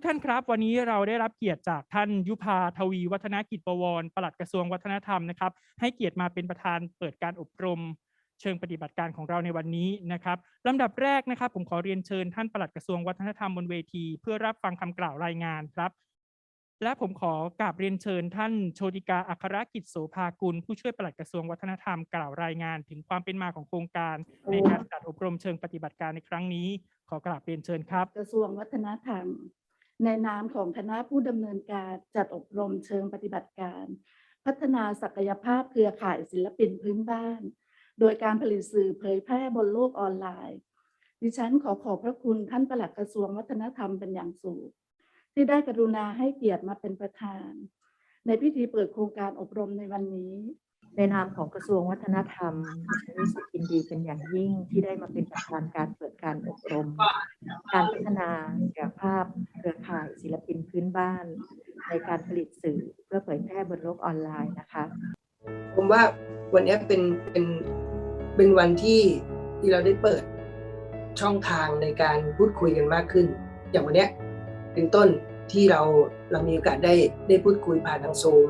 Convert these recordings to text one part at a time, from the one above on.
กท่านครับ วันนี้เราได้รับเกียรติจากท่านยุพาทวีวัฒนกิจประวรปลัดกระทรวงวัฒนธรรมนะครับ ให้เกียรติมาเป็นประธานเปิดการอบรม เชิงปฏิบัติการของเราในวันนี้นะครับลำดับแรกนะครับ ผมขอเรียนเชิญท่านปลัดกระทรวงวัฒนธรรมบนเวที เพื่อรับฟังคำกล่าวรายงานครับ และผมขอกราบเรียนเชิญท่านโชติกาอัครกิจโสภากุล ผู้ช่วยปลัดกระทรวงวัฒนธรรมกล่าวรายงาน ถึงความเป็นมาของโครงการในการจัดอบรมเชิงปฏิบัติการในครั้งนี้ ขอกราบเรียนเชิญครับ กระทรวงวัฒนธรรม ในนามของคณะผู้ดำเนินการจัดอบรมเชิงปฏิบัติการ พัฒนาศักยภาพเครือข่ายศิลปินพื้นบ้าน โดยการผลิตสื่อเผยแพร่บนโลกออนไลน์ ดิฉันขอขอบพระคุณท่านปลัดกระทรวงวัฒนธรรมเป็นอย่างสูง ที่ได้กรุณาให้เกียรติมาเป็นประธาน ในพิธีเปิดโครงการอบรมในวันนี้ ในนามของกระทรวงวัฒนธรรมดิฉันรู้สึกยินดีเป็นอย่างยิ่งที่ได้มาเป็นประธานการเปิดการอบรม การพัฒนาศักยภาพ เครือข่ายศิลปินพื้นบ้าน ในการผลิตสื่อเพื่อเผยแพร่บนโลกออนไลน์นะคะ ผมว่าวันนี้เป็นเป็นเป็นวันที่ที่เราได้เปิดช่องทางในการพูดคุยกันมากขึ้น อย่างวันนี้เป็นต้นที่เราเรามีโอกาสได้ได้พูดคุยผ่านทางซูม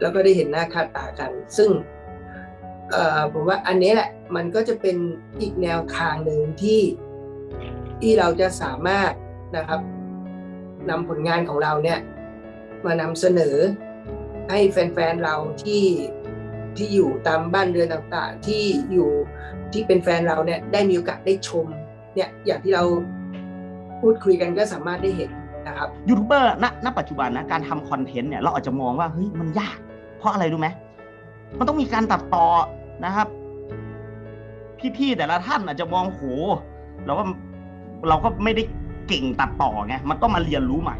แล้วก็ได้เห็นหน้าค่าตากัน ซึ่งผมว่าอันนี้แหละมันก็จะเป็นอีกแนวทางหนึ่งที่ที่เราจะสามารถ นะครับนำผลงานของเราเนี่ยมานำเสนอให้แฟนๆเราที่ที่อยู่ตามบ้านเรือนต่างๆ ที่อยู่ที่เป็นแฟนเราเนี่ยได้มีโอกาสได้ชมเนี่ยอย่างที่เราพูดคุยกันก็สามารถได้เห็นนะครับยูทูบเบอร์ณณปัจจุบันนะการทำคอนเทนต์เนี่ยเราอาจจะมองว่าเฮ้ยมันยาก เพราะอะไรรู้ไหมมันต้องมีการตัดต่อนะครับ พี่ๆแต่ละท่านอาจจะมองโหเราก็เราก็ไม่ได้ เก่งตัดต่อไงมันต้องมาเรียนรู้ใหม่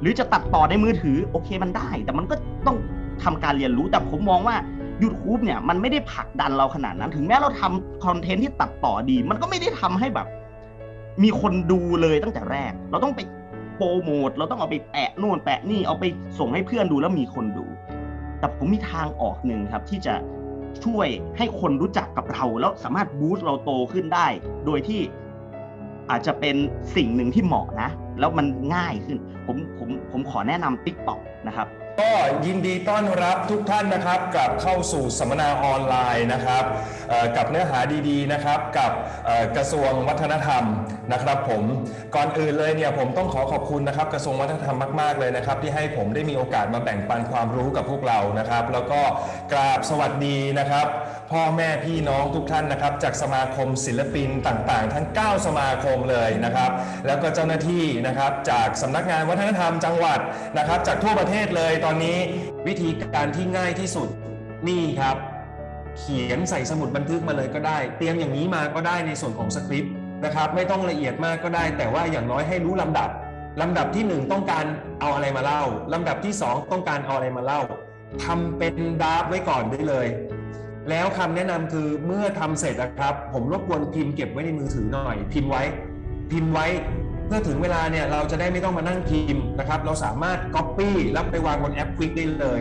หรือจะตัดต่อในมือถือโอเคมันได้ แต่มันก็ต้องทำการเรียนรู้แต่ผมมองว่า YouTube เนี่ยมันไม่ได้ผลักดันเราขนาดนั้น ถึงแม้เราทำคอนเทนต์ที่ตัดต่อดี มันก็ไม่ได้ทำให้แบบ มีคนดูเลยตั้งแต่แรก เราต้องไปโปรโมทเราต้องเอาไปแปะนู่นแปะนี่เอาไปส่งให้เพื่อนดูแล้วมีคนดู แต่ผมมีทางออกหนึ่งครับ ที่จะช่วยให้คนรู้จักกับเรา แล้วสามารถบูสต์เราโตขึ้นได้ โดยที่ อาจจะเป็นสิ่งหนึ่งที่เหมาะนะ แล้วมันง่ายขึ้น ผมผมผมขอแนะนำ TikTok นะครับ ก็ยินดีต้อนรับทุกท่านนะครับกลับเข้าสู่สัมมนาออนไลน์นะครับกับเนื้อหาดีๆนะครับกับกระทรวงวัฒนธรรมนะครับ ผมก่อนอื่นเลยเนี่ยผมต้องขอขอบคุณนะครับกระทรวงวัฒนธรรมมากๆเลยนะครับ ที่ให้ผมได้มีโอกาสมาแบ่งปันความรู้กับพวกเรานะครับ แล้วก็กราบสวัสดีนะครับ พ่อแม่พี่น้องทุกท่านนะครับ จากสมาคมศิลปินต่างๆ ทั้ง 9 สมาคมเลยนะครับ แล้วก็เจ้าหน้าที่นะครับจากสำนักงานวัฒนธรรมจังหวัดนะครับ จากทั่วประเทศเลยตอนนี้วิธีการที่ง่ายที่สุดนี่ครับ เขียนใส่สมุดบันทึกมาเลยก็ได้ เตรียมอย่างนี้มาก็ได้ในส่วนของสคริปต์นะครับ ไม่ต้องละเอียดมากก็ได้ แต่ว่าอย่างน้อยให้รู้ลำดับลำดับที่หนึ่งต้องการเอาอะไรมาเล่าลำดับที่สองต้องการเอาอะไรมาเล่าทำเป็นดราฟไว้ก่อนได้เลย แล้วคำแนะนำคือเมื่อทำเสร็จนะครับ ผมรบกวนพิมพ์เก็บไว้ในมือถือหน่อย พิมพ์ไว้ พิมพ์ไว้ เมื่อถึงเวลาเนี่ยเราจะได้ไม่ต้องมานั่งพิมพ์นะครับ เราสามารถ Copy แล้วไปวางบนแอปควิกได้เลย